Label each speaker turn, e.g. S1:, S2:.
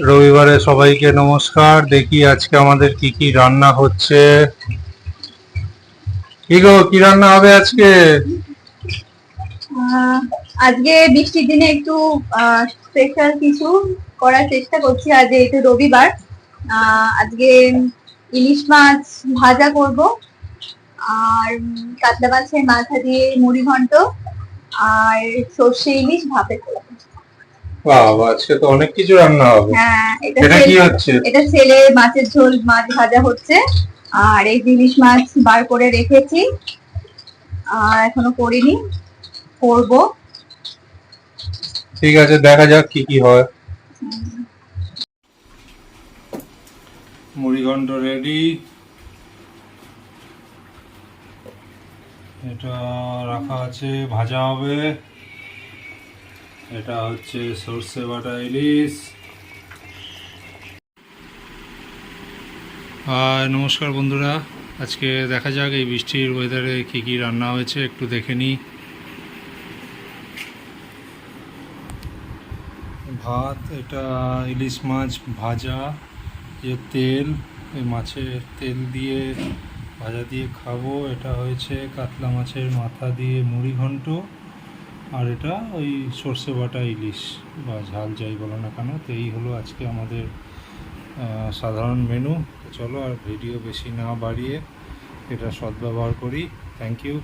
S1: রবিবারে সবাইকে নমস্কার। দেখি আজকে আমাদের কি কি রান্না হচ্ছে। কি গো কি রান্না হবে আজকে?
S2: আজকে বৃষ্টির দিনে একটু স্পেশাল কিছু করার চেষ্টা করছি। আজ যেহেতু রবিবার আহ, আজকে ইলিশ মাছ ভাজা করব। আর কাতলা মাছের মাথা দিয়ে মুড়ি ঘন্ট। আর সর্ষে ইলিশ ভাপে করব।
S1: বাবা আজকে তো অনেক কিছু রান্না হবে।
S2: হ্যাঁ এটা
S1: এটা কি হচ্ছে?
S2: এটা ছেলে মাছের ঝোল মাছ ভাজা হচ্ছে। আর এই ইলিশ মাছ বার করে রেখেছি। আর এখনও করিনি করব।
S1: ঠিক আছে দেখা যাক কি কি হয়। মুড়িঘণ্ট রেডি। এটা রাখা আছে ভাজা হবে। এটা হচ্ছে সর্ষে বাটা ইলিশ। আর নমস্কার বন্ধুরা, আজকে দেখা যাক এই বৃষ্টির ওয়েদারে কি কি রান্না হয়েছে, একটু দেখে নিই। ভাত, এটা ইলিশ মাছ ভাজা যে তেল, এই মাছের তেল দিয়ে ভাজা দিয়ে খাব। এটা হয়েছে কাতলা মাছের মাথা দিয়ে মুড়ি ঘন্ট আর এটা ওই সর্ষে বাটা ইলিশ বা ঝাল যাই বলো না কেন, তো এই হলো আজকে আমাদের সাধারণ মেনু চলো আর ভিডিও বেশি না বাড়িয়ে এটা সদ্ব্যবহার করি। Thank you